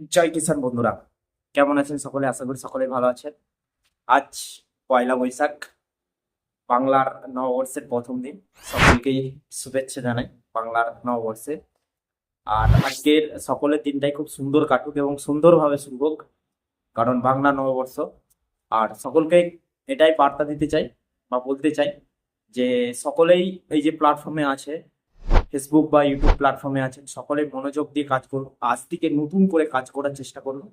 জয় কিষান বন্ধুরা, কেমন আছেন সকলে? আশা করি সকলে ভালো আছেন। আজ পয়লা বৈশাখ, বাংলার নববর্ষের প্রথম দিন। সকলকেই শুভেচ্ছা জানাই বাংলার নববর্ষে। আর আজকের সকলের দিনটাই খুব সুন্দর কাটুক এবং সুন্দরভাবে শুরু হোক কারণ বাংলা নববর্ষ। আর সকলকে এটাই বার্তা দিতে চাই বা বলতে চাই যে, সকলেই এই যে প্ল্যাটফর্মে আছে ফেসবুক বা ইউটিউব প্ল্যাটফর্মে আছেন, সকলে মনোযোগ দিয়ে কাজ করুন। আজ থেকে নতুন করে কাজ করার চেষ্টা করুন,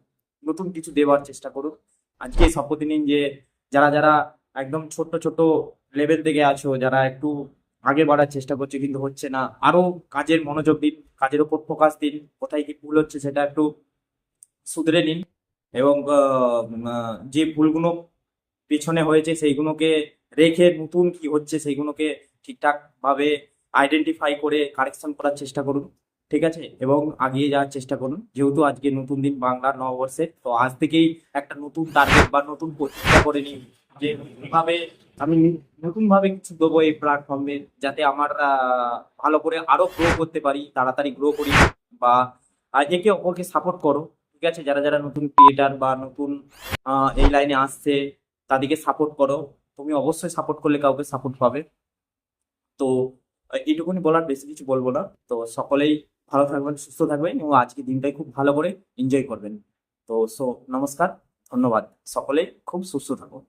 নতুন কিছু দেওয়ার চেষ্টা করুন। আজকে শপথ নিন যে, যারা যারা একদম ছোট ছোট লেভেল থেকে আছো, যারা একটু আগে বাড়ার চেষ্টা করছে কিন্তু হচ্ছে না, আরও কাজের মনোযোগ দিন, কাজের উপর ফোকাস দিন, কোথায় কি ভুল হচ্ছে সেটা একটু শুধরে নিন এবং যে ভুলগুলো পেছনে হয়েছে সেইগুলোকে রেখে নতুন কি হচ্ছে সেইগুলোকে ঠিকঠাক ভাবে আইডেন্টিফাই করে কারেকশন করার চেষ্টা করুন, ঠিক আছে? এবং আগিয়ে যাওয়ার চেষ্টা করুন, যেহেতু আজকে নতুন দিন বাংলার নববর্ষে তো আজ থেকেই একটা নতুন টার্গেট বা নতুন প্রতিজ্ঞা করে নিই যে ভাবে আমি নতুন ভাবে কিছু দেবো এই প্ল্যাটফর্মে যাতে আমার ভালো করে আরও গ্রো করতে পারি, তাড়াতাড়ি গ্রো করি, বা একে অপরকে সাপোর্ট করো, ঠিক আছে? যারা যারা নতুন ক্রিয়েটার বা নতুন এই লাইনে আসছে, তাদেরকে সাপোর্ট করো। তুমি অবশ্যই সাপোর্ট করলে কাউকে সাপোর্ট পাবে। তো আহ, এইটুকুনি বলার বেশি কিছু বলব না। তো সকলেই ভালো থাকবেন সুস্থ থাকবেন এবং আজকে দিনটাই খুব ভালো করে এনজয় করবেন। তো সো নমস্কার ধন্যবাদ। সকলেই খুব সুস্থ থাকুন।